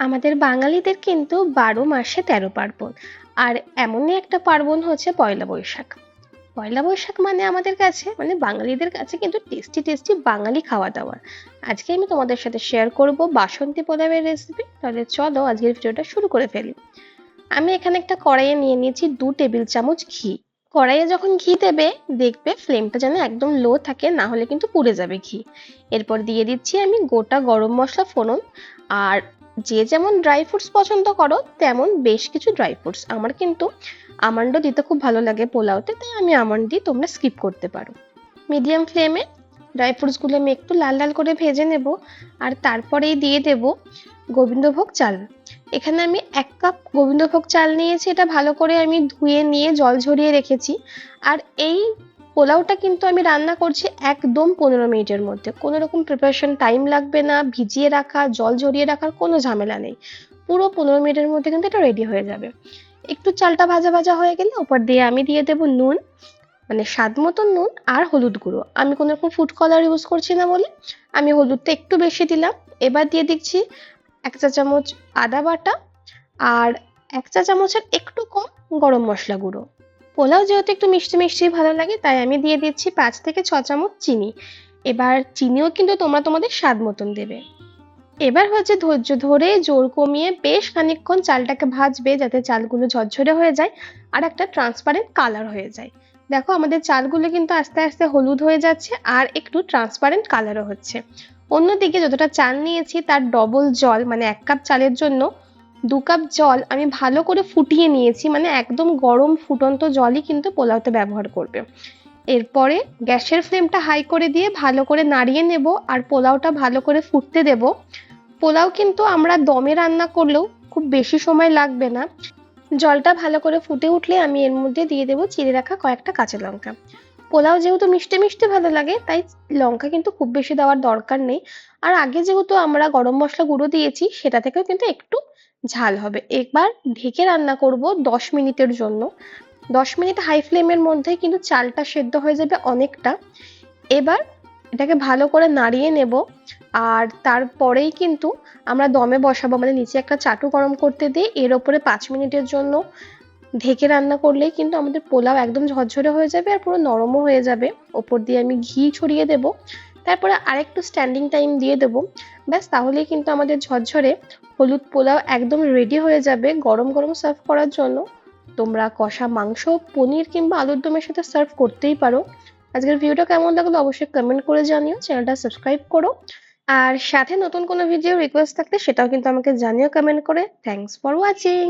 আমাদের বাঙালিদের কিন্তু বারো মাসে তেরো পার্বণ, আর এমনই একটা পার্বণ হচ্ছে পয়লা বৈশাখ। পয়লা বৈশাখ মানে আমাদের কাছে মানে বাঙালিদের কাছে কিন্তু টেস্টি টেস্টি বাঙালি খাওয়া দাওয়া। আজকে আমি তোমাদের সাথে শেয়ার করব বাসন্তী পোলাওয়ের রেসিপি তাহলে চলো আজকের ভিডিওটা শুরু করে ফেলি। আমি এখানে একটা কড়াইয়ে নিয়ে নিয়েছি দু টেবিল চামচ ঘি। কড়াইয়ে যখন ঘি দেবে, দেখবে ফ্লেমটা যেন একদম লো থাকে, না হলে কিন্তু পুড়ে যাবে ঘি। এরপর দিয়ে দিচ্ছি আমি গোটা গরম মশলা ফোড়ন, আর যে যেমন ড্রাই ফ্রুটস পছন্দ করো, তেমন বেশ কিছু ড্রাই ফ্রুটস আমার কিন্তু আমন্ডও দিতে খুব ভালো লাগে পোলাওতে, তাই আমি আমন্ড দিই তোমরা স্কিপ করতে পারো। মিডিয়াম ফ্লেমে ড্রাই ফ্রুটসগুলো আমি একটু লাল লাল করে ভেজে নেব, আর তারপরেই দিয়ে দেব গোবিন্দভোগ চাল। এখানে আমি এক কাপ গোবিন্দভোগ চাল নিয়েছি, এটা ভালো করে আমি ধুয়ে নিয়ে জল ঝরিয়ে রেখেছি। আর এই পোলাওটা কিন্তু আমি রান্না করছি একদম পনেরো মিনিটের মধ্যে। কোনো রকম প্রিপারেশন টাইম লাগবে না, ভিজিয়ে রাখা, জল ঝরিয়ে রাখার কোনো ঝামেলা নেই। পুরো পনেরো মিনিটের মধ্যে কিন্তু এটা রেডি হয়ে যাবে। একটু চালটা ভাজা ভাজা হয়ে গেলে ওপর দিয়ে আমি দিয়ে দেবো নুন মানে স্বাদ মতো নুন আর হলুদ গুঁড়ো। আমি কোনো রকম ফুড কালার ইউজ করছি না বলে আমি হলুদটা একটু বেশি দিলাম। এবার দিয়ে দিচ্ছি এক চা চামচ আদা বাটা আর এক চা চামচের একটু কম গরম মশলা গুঁড়ো। পোলাও যেহেতু একটু মিষ্টি মিষ্টি ভালো লাগে, তাই আমি দিয়ে দিচ্ছি পাঁচ থেকে ছ চামচ চিনি। এবার চিনিও কিন্তু তোমরা তোমাদের স্বাদ মতন দেবে। এবার হচ্ছে ধৈর্য ধরে জোর কমিয়ে বেশ খানিকক্ষণ চালটাকে ভাজবে যাতে চালগুলো ঝরঝরে হয়ে যায় আর একটা ট্রান্সপারেন্ট কালার হয়ে যায়। দেখো আমাদের চালগুলো কিন্তু আস্তে আস্তে হলুদ হয়ে যাচ্ছে আর একটু ট্রান্সপারেন্ট কালারও হচ্ছে। অন্যদিকে যতটা চাল নিয়েছি তার ডবল জল মানে এক কাপ চালের জন্য দু কাপ জল আমি ভালো করে ফুটিয়ে নিয়েছি মানে একদম গরম ফুটন্ত জলই কিন্তু পোলাওতে ব্যবহার করবে। এরপরে গ্যাসের ফ্লেমটা হাই করে দিয়ে ভালো করে নাড়িয়ে নেব আর পোলাওটা ভালো করে ফুটতে দেব। পোলাও কিন্তু আমরা দমে রান্না করলেও খুব বেশি সময় লাগবে না। জলটা ভালো করে ফুটে উঠলে আমি এর মধ্যে দিয়ে দেবো চিড়ে রাখা কয়েকটা কাঁচা লঙ্কা। পোলাও যেহেতু মিষ্টি মিষ্টি ভালো লাগে, তাই লঙ্কা কিন্তু খুব বেশি দেওয়ার দরকার নেই। আর আগে যেহেতু আমরা গরম মশলা গুঁড়ো দিয়েছি, সেটা থেকেও কিন্তু একটু ঝাল হবে। এবার ঢেকে রান্না করব দশ মিনিটের জন্য। দশ মিনিট হাই ফ্লেমের মধ্যে কিন্তু চালটা সেদ্ধ হয়ে যাবে অনেকটা। এবার এটাকে ভালো করে নাড়িয়ে নেব। আর তারপরেই কিন্তু আমরা দমে বসাবো মানে নিচে একটা চাটু গরম করতে দিয়ে এর ওপরে পাঁচ মিনিটের জন্য ঢেকে রান্না করলেই কিন্তু আমাদের পোলাও একদম ঝরঝরে হয়ে যাবে আর পুরো নরমও হয়ে যাবে। ওপর দিয়ে আমি ঘি ছড়িয়ে দেব। তারপরে আরেকটু স্ট্যান্ডিং টাইম দিয়ে দেব। ব্যাস, তাহলেই কিন্তু আমাদের ঝরঝরে হলুদ পোলাও একদম রেডি হয়ে যাবে গরম গরম সার্ভ করার জন্য। তোমরা কষা মাংস, পনির কিংবা আলুর দমের সাথে সার্ভ করতেই পারো। আজকের ভিডিওটা কেমন লাগল অবশ্যই কমেন্ট করে জানিও চ্যানেলটা সাবস্ক্রাইব করো। আর সাথে নতুন কোনো ভিডিও রিকোয়েস্ট থাকলে সেটাও কিন্তু আমাকে জানিও কমেন্ট করে। Thanks for watching